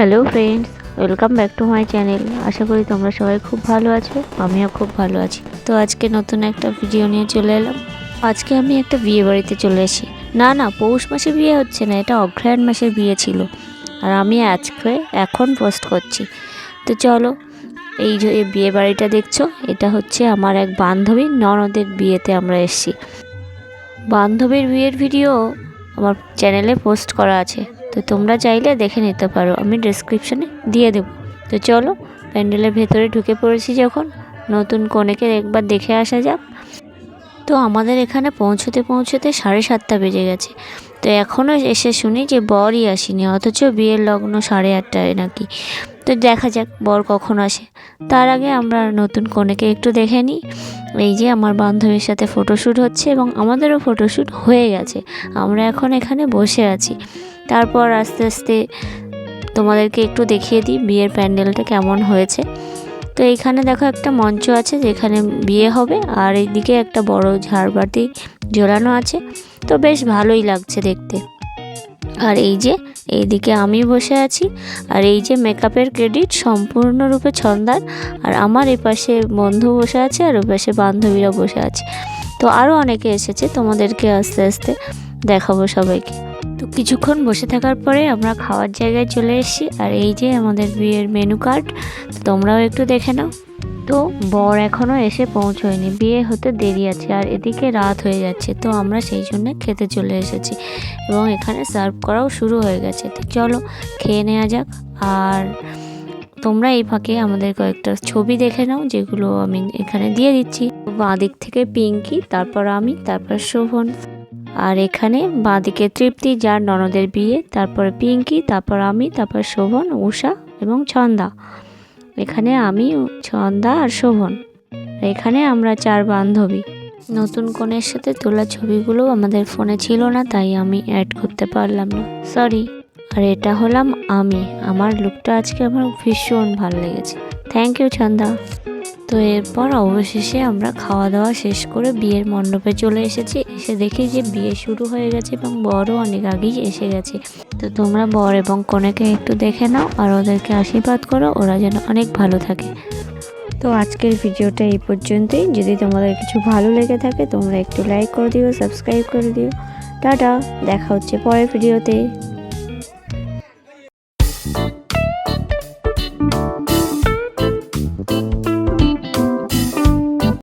Hello friends welcome back to my channel আশা করি তোমরা সবাই খুব ভালো আছো, আমিও খুব ভালো আছি। তো আজকে নতুন একটা ভিডিও নিয়ে চলে এলাম। আজকে আমি একটা বিয়ে বাড়িতে চলে এসেছি। না না, পৌষ মাসে বিয়ে হচ্ছে না, এটা অগ্রহায়ণ মাসের বিয়ে ছিল। আর আমি আজকে, এখন পোস্ট করছি। তো চলো, এই যে বিয়ে বাড়িটা দেখছ, এটা হচ্ছে আমার এক বান্ধবীর ননদের বিয়েতে আমরা এসেছি। বান্ধবীর বিয়ের ভিডিও আমার চ্যানেলে পোস্ট করা আছে। তো তোমরা চাইলে দেখে নিতে পারো। আমি ডেসক্রিপশানে দিয়ে দেবো। তো চলো, প্যান্ডেলের ভেতরে ঢুকে পড়েছি যখন। নতুন কনেকে একবার দেখে আসা যাক। তো আমাদের এখানে পৌঁছতে পৌঁছতে সাড়ে সাতটা বেজে গেছে। তো এখনও এসে শুনি যে বরই আসেনি, অথচ বিয়ের লগ্ন সাড়ে আটটায় নাকি। তো দেখা যাক বর কখন আসে। তার আগে আমরা নতুন কনেকে একটু দেখে নিই। এই যে আমার বান্ধবীর সাথে ফটোশ্যুট হচ্ছে এবং আমাদেরও ফটোশ্যুট হয়ে গেছে। আমরা এখন এখানে বসে আছি। তারপর আস্তে আস্তে তোমাদেরকে একটু দেখিয়ে দিই বিয়ের প্যান্ডেলটা কেমন হয়েছে। তো এইখানে দেখো একটা মঞ্চ আছে যেখানে বিয়ে হবে আর এইদিকে একটা বড় ঝাড়বাতি ঝোলানো আছে। তো বেশ ভালোই লাগছে দেখতে। আর এই যে এইদিকে আমি বসে আছি আর এই যে মেকআপের ক্রেডিট সম্পূর্ণরূপে ছন্দার আর আমার এপাশে বন্ধু বসে আছে আর ওপাশে বান্ধবীরা বসে আছে। তো আরও অনেকে এসেছে তোমাদেরকে আস্তে আস্তে দেখাবো সবাইকে। তো কিছুক্ষণ বসে থাকার পরে আমরা খাওয়ার জায়গায় চলে এসেছি। আর এই যে আমাদের বিয়ের মেনু কার্ড তোমরাও একটু দেখে নাও। তো বর এখনও এসে পৌঁছয়নি, বিয়ে হতে দেরি আছে আর এদিকে রাত হয়ে যাচ্ছে, তো আমরা সেই জন্য খেতে চলে এসেছি। এবং এখানে সার্ভ করাও শুরু হয়ে গেছে, তো চলো খেয়ে নেওয়া যাক। আর তোমরা এই ফাঁকে আমাদের কয়েকটা ছবি দেখে নাও, যেগুলো আমি এখানে দিয়ে দিচ্ছি। বাঁ দিক থেকে পিঙ্কি, তারপর আমি, তারপর শোভন। আর এখানে বাঁদিকে তৃপ্তি, যার ননদের বিয়ে, তারপরে পিঙ্কি, তারপর আমি, তারপর শোভন উষা এবং ছন্দা। এখানে আমি, ছন্দা আর শোভন। এখানে আমরা চার বান্ধবী। নতুন কনের সাথে তোলা ছবিগুলো আমাদের ফোনে ছিল না, তাই আমি অ্যাড করতে পারলাম না। সরি আর এটা হলাম আমি। আমার লুকটা আজকে আমার ভীষণ ভালো লেগেছে। Thank you Chhanda. তো এরপর অবশেষে আমরা খাওয়া দাওয়া শেষ করে বিয়ের মণ্ডপে চলে এসেছি। এসে দেখি যে বিয়ে শুরু হয়ে গেছে এবং বরও অনেক আগেই এসে গেছে। তো তোমরা বর এবং কনেকে একটু দেখে নাও আর ওদেরকে আশীর্বাদ করো, ওরা যেন অনেক ভালো থাকে। তো আজকের ভিডিওটা এই পর্যন্তই। যদি তোমাদের কিছু ভালো লেগে থাকে তোমরা একটু লাইক করে দিও সাবস্ক্রাইব করে দিও। টাটা, দেখা হচ্ছে পরের ভিডিওতে।